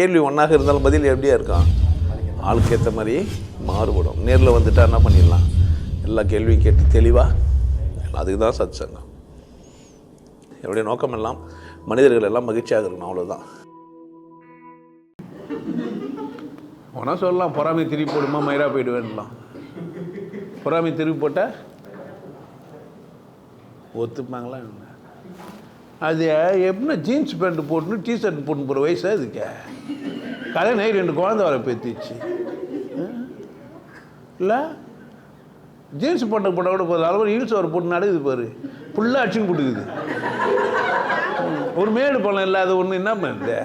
கேள்வி ஒன்றாக இருந்தாலும் பதில் எப்படியா இருக்கான் ஆளுக்கு ஏற்ற மாதிரி மாறுபடும். நேரில் வந்துட்டா என்ன பண்ணிடலாம்? எல்லா கேள்வியும் கேட்டு தெளிவாக அதுக்கு தான் சத் சங்கம் என்னுடைய நோக்கம் எல்லாம் மனிதர்கள் எல்லாம் மகிழ்ச்சியாக இருக்கணும் அவ்வளோதான் ஒன்றா சொல்லலாம் பொறாமை திருப்பி போடுமா மயிரா போயிடுவேன்லாம். பொறாமை திருப்பி போட்டால் ஒத்துப்பாங்களா என்ன? அது எப்படின்னா ஜீன்ஸ் பேண்ட் போட்டுன்னு டிஷர்ட் போட்டு போகிற வயசாக இதுக்கு கல்யாணம் ஆகி ரெண்டு குழந்தை வர பேத்திச்சு இல்லை? ஜீன்ஸ் பேண்ட்டு போட்டால் கூட போதும். அளவு ஹீல்ஸ் வர போட்டு நடக்குது பாரு. ஃபுல்லாக அடிச்சுன்னு போட்டுக்குது. ஒரு மேடு பழம் இல்லாத ஒன்று என்ன பண்ணுது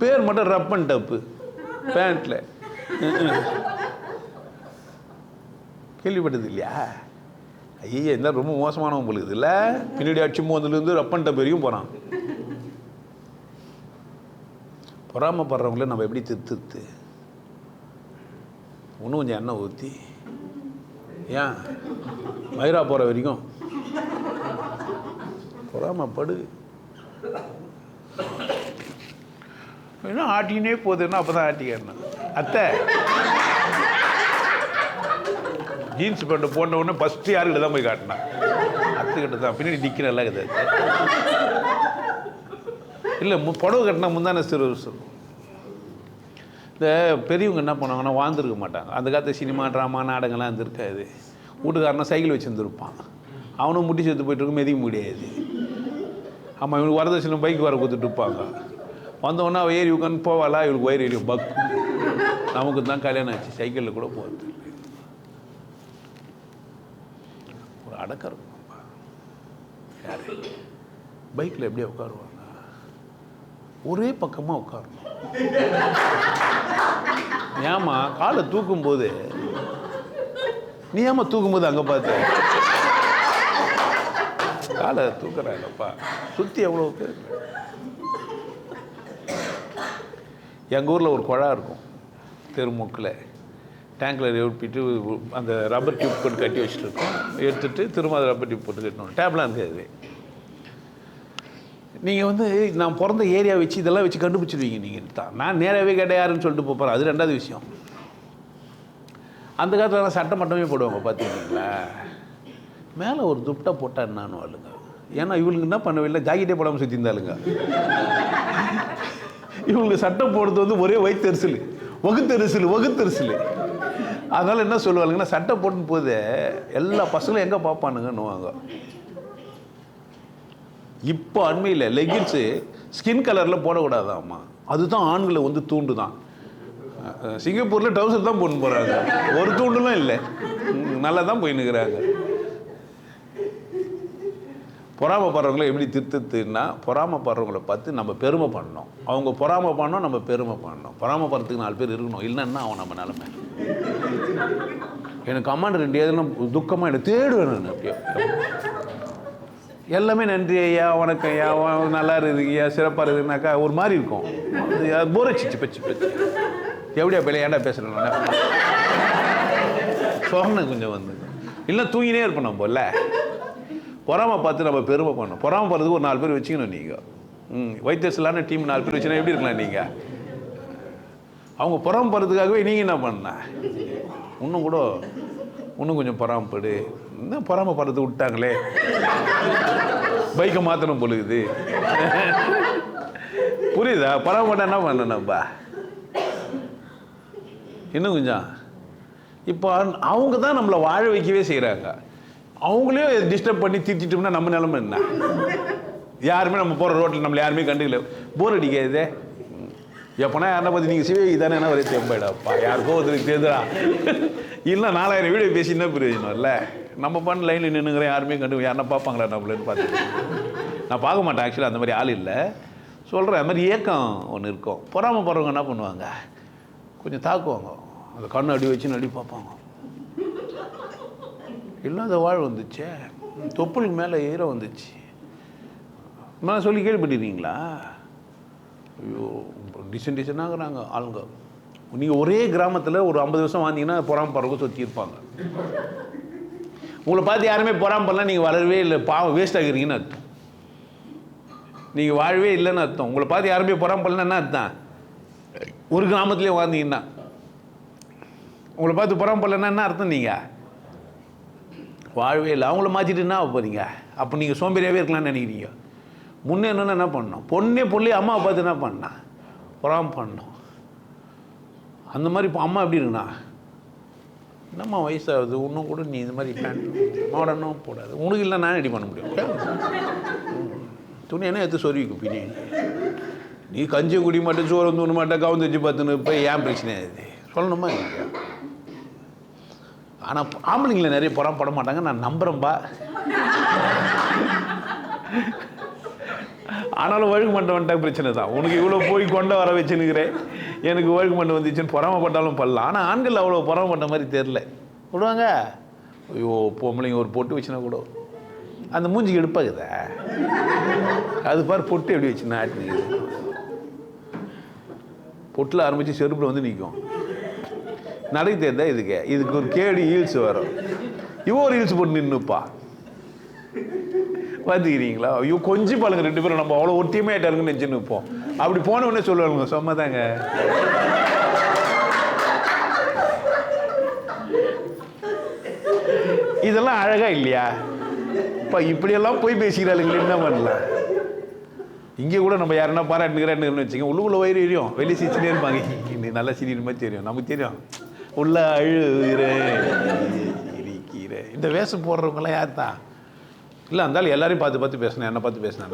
பேர் மட்டும் ரப்பன் டப்பு பேண்ட்டில் கேள்விப்பட்டது இல்லையா? ஐயா இந்த ரொம்ப மோசமானவன் பொழுது இல்லை பின்னாடி அடிச்சு வந்துலேருந்து ரப்பன் பெரியும் வரைக்கும் போகிறான் பொறாமப்படுறவங்கள நம்ம எப்படி திருத்து இன்னும் கொஞ்சம் எண்ணெய் ஊற்றி ஏன்? மயிரா போகிற வரைக்கும். பொறாமப்படு. என்ன ஆட்டினே போகுதுன்னா அப்போ தான் ஆட்டிக்கிறேன் அத்தை. ஜீன்ஸ் பேண்ட் போன உடனே ஃபஸ்ட்டு யாருக்கிட்ட தான் போய் காட்டினான்? அத்துக்கிட்ட தான். பின்னாடி நிற்கிறல்ல இது. இல்லை மு புடவை கட்டினா முந்தான சிறு சொல்லும் இந்த பெரியவங்க என்ன பண்ணுவாங்கன்னா வாழ்ந்துருக்க மாட்டாங்க. அந்த காலத்து சினிமா ட்ராமா நாடகம்லாம் இருந்திருக்காது. வீட்டுக்காரனா சைக்கிள் வச்சுருந்துருப்பான். அவனும் முட்டி சேர்த்து போயிட்டு இருக்கும் முடியாது. ஆமாம் இவனுக்கு வரதட்சணை பைக் வர கொடுத்துட்டு இருப்பாங்க. வந்தவொடனே அவள் ஏறி உட்காந்து போவாளா? இவளுக்கு வயிறு எரியும். பக்கு நமக்கு தான் கல்யாணம் ஆச்சு. சைக்கிளில் கூட போகிறது ஒரு அடக்கம் இருக்கும்ப்பா பைக்கில் எப்படியா உட்காருவாங்க? ஒரே பக்கமாக உட்காரணும். ஏமா காலை தூக்கும்போது நீ ஏமா தூக்கும்போது அங்கே பார்த்து காலை தூக்குறாங்கப்பா சுற்றி எவ்வளோ பேர் எங்கள் ஊரில் ஒரு குழா இருக்கும் தெருமுக்கில். டேங்கில் எழுப்பிட்டு அந்த ரப்பர் டியூப் போட்டு கட்டி வச்சுட்டு இருக்கோம் திரும்ப அந்த ரப்பர் டியூப் போட்டு கட்டணும். டேப்லாம் இருக்காது நீங்கள் வந்து நான் பிறந்த ஏரியா வச்சு இதெல்லாம் வச்சு கண்டுபிடிச்சிருவீங்க நீங்கள் தான் நான் நேராகவே கிடையாருன்னு யாருன்னு சொல்லிட்டு போகிறேன் அது ரெண்டாவது விஷயம். அந்த காலத்தில் சட்டை மட்டுமே போடுவாங்க பார்த்தீங்களா மேலே ஒரு துப்டா போட்டால் என்னான்னு வாளுங்க ஏன்னா இவளுக்கு என்ன பண்ணவில்லை ஜாக்கெட்டே போடாமல் சுற்றி இருந்தாளுங்க. இவங்களுக்கு சட்டை போடுறது வந்து ஒரே வயிற்றுரிசல் வகுத்தரிசல் வகுத்தரிசல். அதனால் என்ன சொல்லுவாளுங்கன்னா சட்டை போட்டுன்னு போது எல்லா பசங்களும் எங்கே பார்ப்பானுங்கன்னுவாங்க இப்போ அண்மையில் லெகின்ஸு ஸ்கின் கலரில் போடக்கூடாதாம்மா. அதுதான் ஆண்களை வந்து தூண்டு தான் சிங்கப்பூரில் ட்ரௌசர் தான் போட்டு போகிறாங்க ஒரு தூண்டுலாம் இல்லை. நல்லா தான் போயின்னுக்கிறாங்க பொறாமப்படுறவங்கள எப்படி திருத்தத்துன்னா பொறாமப்படுறவங்கள பார்த்து நம்ம பெருமை பண்ணணும் அவங்க பொறாமை பண்ணோம் நம்ம பெருமை பண்ணணும் பொறாமப்படுறதுக்கு நாலு பேர் இருக்கணும். இல்லைன்னா அவன் நம்ம நிலமை. எனக்கு கமாண்ட் ரெண்டு எதுனா துக்கமாக என்னை தேடுவேன் நான் அப்படியே. எல்லாமே நன்றி ஐயா வணக்கம் ஐயா நல்லா இருக்குது ஐயா சிறப்பாக இருக்குதுனாக்கா ஒரு மாதிரி இருக்கும். அது போர் பச்சு பச்சு. எப்படியா பிள்ளை ஏன்டா பேசுகிறேன் சொன்னேன் கொஞ்சம் வந்து. இல்லை தூங்கினே இருப்போம் நம்ம இல்லை பொறாமை பார்த்து நம்ம பெருமை பண்ணணும். பொறாமை போகிறதுக்கு ஒரு நாலு பேர் வச்சுக்கணும் நீங்கள் ம் வைத்தியர்ஸ்லான டீம் நாலு பேர் வச்சுன்னா எப்படி இருக்கலாம் நீங்கள் அவங்க பொறாமை போகிறதுக்காகவே நீங்கள் என்ன பண்ண? இன்னும் கூட இன்னும் கொஞ்சம் பொறாமப்படு. இன்னும் பொறாமை படுறது விட்டாங்களே. பைக்கை மாற்றணும் பொழுது புரியுதா? பொறாமப்பட்டா என்ன பண்ணணும்ப்பா நம்ம? இன்னும் கொஞ்சம். இப்போ அவங்க தான் நம்மளை வாழ வைக்கவே செய்கிறாங்க அவங்களே டிஸ்டர்ப் பண்ணி திட்டிட்டோம்னா நம்ம நிலமை என்ன? யாருமே நம்ம போகிற ரோட்டில் நம்மளை யாருமே கண்டுக்கல. போர் அடிக்காதே. எப்போனா யாரை பார்த்து நீங்கள் சிவகி தானே என்ன வரை தேம்பாயிடாப்பா யாருக்கோ ஒருத்தருக்கு தேர்தலா இல்லை நாலாயிரம் வீடியோ பேசி என்ன பிரயோஜனம்? இல்லை நம்ம பண்ண லைனில் நின்றுங்கிறேன் யாருமே கண்டு யாருன்னா பார்ப்பாங்களா நம்மளேன்னு பார்த்து நான் பார்க்க மாட்டேன் ஆக்சுவலாக அந்த மாதிரி ஆள் இல்லை. சொல்கிறேன் அது மாதிரி ஏக்கம் ஒன்று இருக்கும். பொறாமல் போகிறவங்க என்ன பண்ணுவாங்க? கொஞ்சம் தாக்குவாங்க. அந்த கண்ணு அடி வச்சு அடி பார்ப்பாங்க. இல்லாத வாழ் வந்துச்சே. தொப்புளுக்கு மேலே ஈரம் வந்துச்சு. நான் சொல்லி கேள்விப்பட்டிருக்கீங்களா? ஐயோ டிசைன் டிசனாகிறாங்க ஆளுங்க. நீங்கள் ஒரே கிராமத்தில் ஒரு ஐம்பது வருஷம் வாழ்ந்தீங்கன்னா பொறாம பறவை சுற்றி இருப்பாங்க. உங்களை பார்த்து யாருமே பொறாம பண்ணலாம் நீங்கள் வளரவே இல்லை பாவம் வேஸ்ட் ஆகிறீங்கன்னு அர்த்தம். நீங்கள் வாழவே இல்லைன்னு அர்த்தம். உங்களை பார்த்து யாருமே பொறாம பண்ணலன்னா என்ன அர்த்தம். ஒரு கிராமத்துலேயே வாழ்ந்தீங்கன்னா. உங்களை பார்த்து புறம் என்ன அர்த்தம் நீங்கள் வாழவே இல்லை. அவங்கள மாற்றிட்டு என்ன ஆகப் அப்போ நீங்கள் சோம்பேறியாகவே இருக்கலாம்னு நினைக்கிறீங்க. முன்னே என்னன்னா என்ன பண்ணோம் பொண்ணே பொண்ணே அம்மாவை பார்த்து என்ன பண்ணா? புறாம பண்ணோம். அந்த மாதிரி இப்போ அம்மா எப்படி இருக்குண்ணா என்னம்மா வயசாகுது? இன்னும் கூட நீ இந்த மாதிரி பேண்ட் மாடனும் போடாது. உனக்கு இல்லை நான் ரெடி பண்ண முடியும் துணி என்ன எடுத்து சொருவிக்கும் பின்னி நீ? கஞ்சி குடி மாட்டேன் சோறு தூண மாட்டேன் கவுந்து வச்சு பார்த்துன்னு இப்போ ஏன் பிரச்சனை இது சொல்லணுமா இல்லையா? ஆனால் ஆம்பளைங்களை நிறைய புறம் பட மாட்டாங்க. நான் நம்புகிறேன்பா ஆனாலும் ஒழுங்கு மண்டை வந்துட்டா பிரச்சனை தான். உனக்கு இவ்வளோ போய் கொண்ட வர வச்சுன்னுக்கிறேன். எனக்கு ஒழுங்கு மண்டை வந்துச்சுன்னு பொறாமப்பட்டாலும் பண்ணலாம் ஆனால் ஆண்கள் அவ்வளோ பொறாமப்பட்ட மாதிரி தெரில விடுவாங்க. ஐயோ பொம்பளைங்க ஒரு பொட்டு வச்சுனா கூட. அந்த மூஞ்சிக்கு எடுப்பாகுத? அது பாரு பொட்டு எப்படி வச்சு நாட்டு பொட்டில் ஆரம்பித்து செருப்பில் வந்து நிற்கும் நடை தேர்ந்தா இதுக்கு. இதுக்கு ஒரு கேடி ஹீல்ஸ் வரும். இவோ ஒரு ஹீல்ஸ் போட்டு நின்றுப்பா பார்த்துக்கிறீங்களா ஐயோ கொஞ்சம் பாருங்க ரெண்டு பேரும். நம்ம அவ்வளோ ஒட்டியமையாட்டாருங்கன்னு நினச்சி நிற்போம் அப்படி போன உடனே சொல்லுவாங்க சும்மாதாங்க. இதெல்லாம் அழகா இல்லையா? இப்போ இப்படியெல்லாம் போய் பேசிக்கிறாளுங்களே என்ன பண்ணலாம்? இங்கே கூட நம்ம யாருன்னா பாராட்டுக்கிறேன்னு வச்சுக்கோங்க. உள்ளுக்குள்ள வயிறு எரியும். வெளியே சிரிச்சுட்டே இருப்பாங்க. இன்னைக்கு நல்லா சிரிக்கிற மாதிரி தெரியும். நமக்கு தெரியும். உள்ள அழுகிறேன் சிரிக்கிற இந்த வேஷம் போடுறவங்களாம் யார் தான் இல்லை இருந்தாலும் எல்லாரையும் பார்த்து பார்த்து பேசினேன் என்னை பார்த்து பேசினேன்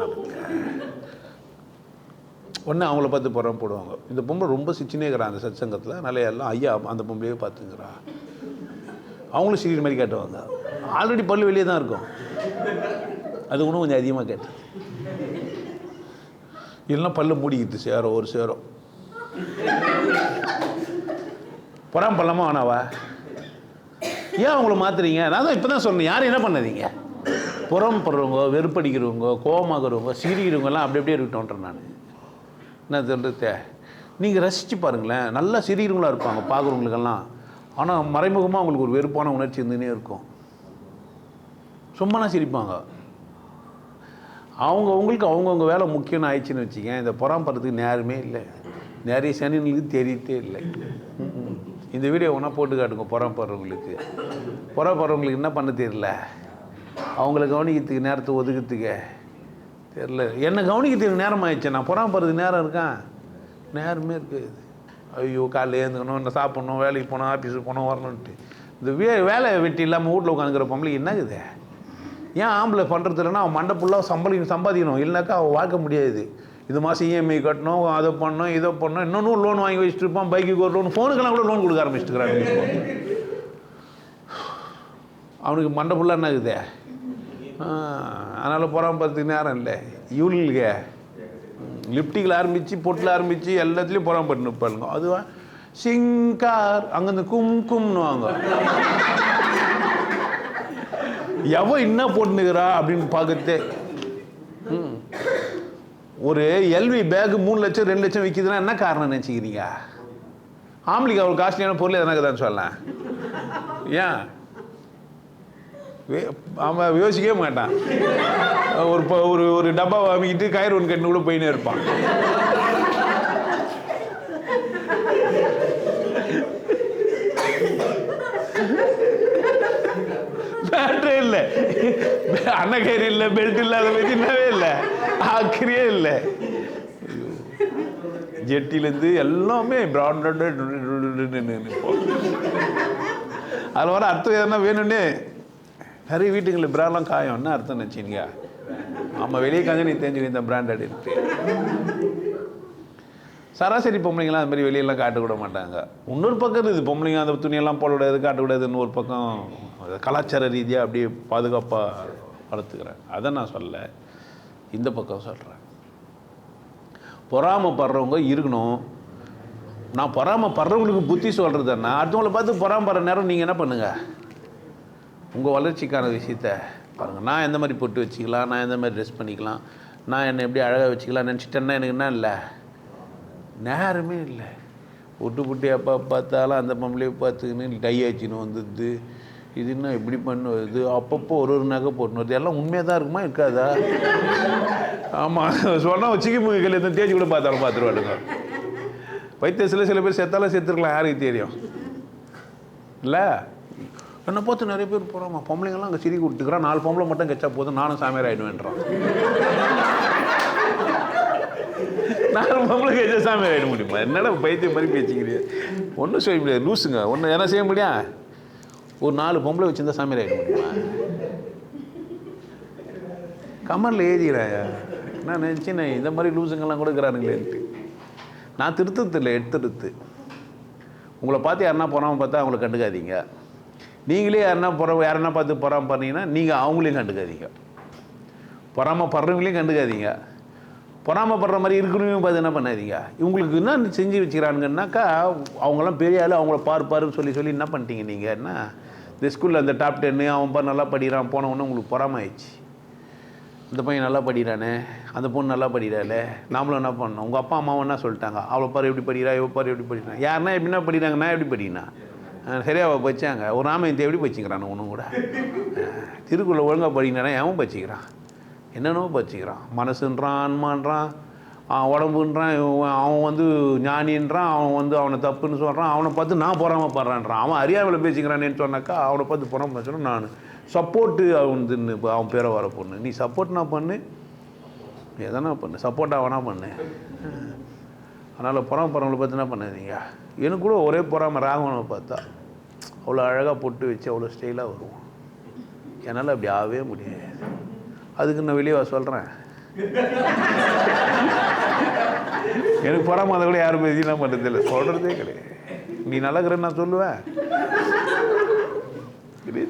ஒன்று அவங்கள பார்த்து புறம் போடுவாங்க. இந்த பொம்பளை ரொம்ப சிச்சினே இருக்கிறா அந்த சத் சங்கத்தில். எல்லாம் ஐயா அந்த பொம்பளையே பார்த்துங்கிறா. அவங்களும் சிரிக்கிற மாதிரி கேட்டுவாங்க. ஆல்ரெடி பல்லு வெளியே தான் இருக்கும். அது கூட கொஞ்சம் அதிகமாக கேட்டு இல்லைன்னா பல்லு மூடிக்கிட்டு சேரும் ஒரு சேரும். புறாம பள்ளமா வேணாவா ஏன் அவங்கள மாத்துறீங்க? நான் தான் இப்போ தான் சொன்னேன். யாரும் என்ன பண்ணாதீங்க? புறம் படுறவங்க வெறுப்படிக்கிறவங்க கோவமாகறவங்க சிரிக்கிறவங்கலாம் அப்படி அப்படியே இருக்கட்டோன்றேன் நான். என்ன சொல்கிறது நீங்கள் ரசித்து பாருங்களேன். நல்லா சிரிக்கிறவங்களாக இருப்பாங்க பார்க்குறவங்களுக்கெல்லாம் ஆனால் மறைமுகமாக அவங்களுக்கு ஒரு வெறுப்பான உணர்ச்சி இருந்துன்னே இருக்கும். சும்மானா சிரிப்பாங்க. அவங்க அவங்களுக்கு அவங்கவுங்க வேலை முக்கியம்னு ஆயிடுச்சுன்னு வச்சுக்கேன். இந்த புறாம்பறதுக்கு நேரமே இல்லை. நிறைய சனிகளுக்கு தெரியத்தே இல்லை. இந்த வீடியோ ஒன்றா போட்டு காட்டுங்க புறப்படுறவங்களுக்கு புறப்படுறவங்களுக்கு என்ன பண்ண தெரியல? அவங்கள கவனிக்கிறதுக்கு நேரத்தை ஒதுக்கிறதுக்கு. தெரில என்னை கவனிக்கிறதுக்கு நேரம் ஆயிடுச்சு. நான் புறாம்பறதுக்கு நேரம் இருக்கான் நேரமே இருக்குது. ஐயோ காலைல ஏந்துக்கணும் என்ன சாப்பிட்ணும் வேலைக்கு போகணும் ஆஃபீஸுக்கு போகணும் வரணுன்ட்டு இந்த வே வேலை வெட்டி இல்லாமல் வீட்டில் உட்காந்துக்கிற பொம்பளை என்னக்குது ஏன் ஆம்பளை பண்ணுறது இல்லைன்னா அவன் மண்டை ஃபுல்லாக சம்பளி சம்பாதிக்கணும். இல்லைனாக்கா அவள் வாழ்க்க முடியாது. இது மாதம் இஎம்ஐ கட்டணும் அதை பண்ணணும் இதை பண்ணணும். இன்னொன்று லோன் வாங்கி வச்சுட்டு இருப்பான். பைக்குக்கு ஒரு லோன் ஃபோனுக்கெல்லாம் கூட லோன் கொடுக்க ஆரம்பிச்சுட்டுக்கிறாங்க அவனுக்கு மண்டை ஃபுல்லாக என்ன அதனால் புறாம பார்த்துக்கு நேரம் இல்லை. இவளுக்கு லிப்டிக்கில் ஆரம்பித்து பொட்டில் ஆரம்பித்து எல்லாத்துலேயும் புறாம பட்டு நிற்பாளுங்க அதுவா? சிங்கார் அங்கேருந்து கும் கும்னுவாங்க. எவன் என்ன போட்டுனுக்கிறா அப்படின்னு பார்க்கறதே. ம். ஒரு எல்வி பேக் மூணு லட்சம் ரெண்டு லட்சம் விற்கிதுன்னா என்ன காரணம் நினச்சிக்கிறீங்க? ஆம்பளைக்கு அவ்வளோ காஸ்ட்லியான பொருள் எதனாக்கு தான் சொல்லலாம் ஏன்? அவன் யோசிக்கவே மாட்டான் ஒரு ப- ஒரு ஒரு டப்பா வாங்கிட்டு கயிறு ஒன்று கட்டினு கூட போயினே இருப்பான் பேட்டரே இல்லை அன்னக்கயிறு இல்லை பெல்ட் இல்லை அதை பற்றி என்னவே இல்லை ஆக்கிரியே இல்லை ஜெட்டிலேருந்து எல்லாமே பிராண்டட் அதில் வர அர்த்தம் எதனா வேணும்னே நிறைய வீட்டுங்களில் பிராண்ட்லாம் காயம். என்ன அர்த்தம் நினச்சிங்க? ஆமாம் வெளியே காஞ்ச நீ தெரிஞ்சு இந்த பிராண்ட் இருக்கு. சராசரி பொம்பளைங்களாம் அது மாதிரி வெளியெல்லாம் காட்டக்கூட மாட்டாங்க. இன்னொரு பக்கம் இது பொம்பளைங்க அந்த துணியெல்லாம் போடக்கூடாது காட்டக்கூடாதுன்னு ஒரு பக்கம் கலாச்சார ரீதியாக அப்படியே பாதுகாப்பாக வளர்த்துக்கிறேன். அதை நான் சொல்ல இந்த பக்கம் சொல்கிறேன் பொறாமப்படுறவங்க இருக்கணும். நான் பொறாமப்படுறவங்களுக்கு புத்தி சொல்கிறதுன்னா அடுத்தவங்களை பார்த்து பொறாமப்படுற நேரம் நீங்கள் என்ன பண்ணுங்கள் உங்கள் வளர்ச்சிக்கான விஷயத்த பாருங்கள் நான் எந்த மாதிரி பொட்டு வச்சுக்கலாம் நான் எந்த மாதிரி ட்ரெஸ் பண்ணிக்கலாம் நான் என்னை எப்படி அழகாக வச்சுக்கலாம் நினச்சிட்டேன்னா எனக்கு என்ன இல்லை? நேரமே இல்லை. பொட்டு புட்டி அப்பா பார்த்தாலும் அந்த பொம்பளையை பார்த்துக்கின்னு டை ஆச்சுன்னு வந்துடுது. இது என்ன இப்படி பண்ணுவது? அப்பப்போ ஒரு ஒரு நகை போட்டுன்னு வருது. எல்லாம் உண்மையாக தான் இருக்குமா இருக்காதா? ஆமாம் சொன்னால் சிக்கி முகி எதுவும் தேய்ச்சி கூட பார்த்தாலும் பார்த்துருவாளுங்க. வைத்தியத்தில் சில பேர் செத்தாலும் செத்துருக்கலாம் யாருக்கு தெரியும்? இல்லை? என்னை பார்த்து நிறைய பேர் போகிறாமா பொம்பளைங்கெல்லாம் அங்கே சிரி கொடுத்துக்கிறான் நாலு பொம்பளை மட்டும் கச்சா போதும். நானும் சாமியார் ஆகிடுவேன்றான் நாலு பொம்பளை கெச்சா சாமியார் ஆகிட முடியுமா? என்னடா பைத்தியம் மாதிரி பேச்சுக்கிறீங்க ஒன்றும் செய்ய முடியாது. லூசுங்க. ஒன்று என்ன செய்ய முடியா? ஒரு நாலு பொம்பளை வச்சுருந்தா சாமியார் ஆகிட முடியுமா? கமலில் எழுதிக்கிறாயா நான் நினச்சேன் இந்த மாதிரி லூசுங்கெல்லாம் கூட நான் திருத்தத்தில் இல்லை. உங்களை பார்த்து யாருன்னா போனாமல் பார்த்தா அவங்கள கண்டுக்காதீங்க. நீங்களே யாருன்னா பொற யாருன்னா பார்த்து பொறாமல் பண்ணீங்கன்னா நீங்கள் அவங்களையும் கண்டுக்காதீங்க. பொறாமல் படுறவங்களையும் கண்டுக்காதீங்க. பொறாமல் படுற மாதிரி இருக்கிறவங்க பார்த்து என்ன பண்ணாதீங்க? இவங்களுக்கு என்ன செஞ்சு வச்சுக்கிறானுங்கன்னாக்கா அவங்களாம் பெரிய ஆள் அவங்கள பார் பாருன்னு சொல்லி சொல்லி என்ன பண்ணிட்டீங்க நீங்கள் என்ன? இந்த ஸ்கூலில் அந்த டாப் டென்னு அவன் பார் நல்லா படிக்கிறான் போனவொன்னே உங்களுக்கு பொறாம ஆயிடுச்சு இந்த பையன் நல்லா படிக்கிறானே அந்த பொண்ணு நல்லா படிக்கிறாளே நாமளும் என்ன பண்ணோம் உங்கள் அப்பா அம்மாவும் என்ன சொல்லிட்டாங்க? அவளை பாரு எப்படி படிக்கிறா இவ பாரு எப்படி படிக்கிறான் யாருன்னா எப்படின்னா படிக்கிறாங்க நான் எப்படி படிக்கிறேன் சரியா அவள் பச்சாங்க? ஒரு ராமயத்தை எப்படி பச்சிக்கிறான் ஒன்றும் கூட. திருக்குள்ள ஒழுங்காக படிக்கிறானா எவன் பச்சிக்கிறான்? என்னென்னவோ பச்சிக்கிறான். மனசுன்றான் ஆன்மான்றான் அவன் உடம்புன்றான் இவன் அவன் வந்து ஞானின்றான் அவன் வந்து அவனை தப்புன்னு சொல்கிறான் அவனை பார்த்து நான் பொறாமப்படுறான்றான். அவன் அறியாமல் பேசிக்கிறானேன்னு சொன்னாக்கா அவனை பார்த்து பொறாம சொன்னா நான் சப்போர்ட்டு அவன் இப்போ அவன் பேரை வர பொண்ணு. நீ சப்போர்ட்னா பண்ணு. எதனா பண்ணு. சப்போர்ட் அவனா பண்ணு. அதனால் பொறாமப்படுறவங்களை பார்த்து என்ன பண்ணாதீங்க? எனக்கு கூட ஒரே பொறாம ராகவனை பார்த்தா அவ்வளோ அழகாக பொட்டு வச்சு அவ்வளோ ஸ்டைலாக வருவோம் என்னால் அப்படி ஆகவே முடியாது. அதுக்கு நான் வெளியே சொல்கிறேன் எனக்கு பொறாம அதை கூட யாரும் பேசினா பண்ணுறதில்லை சொல்கிறதே கிடையாது. நீ நல்லா நான் சொல்லுவேன்.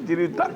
சிரித்தான்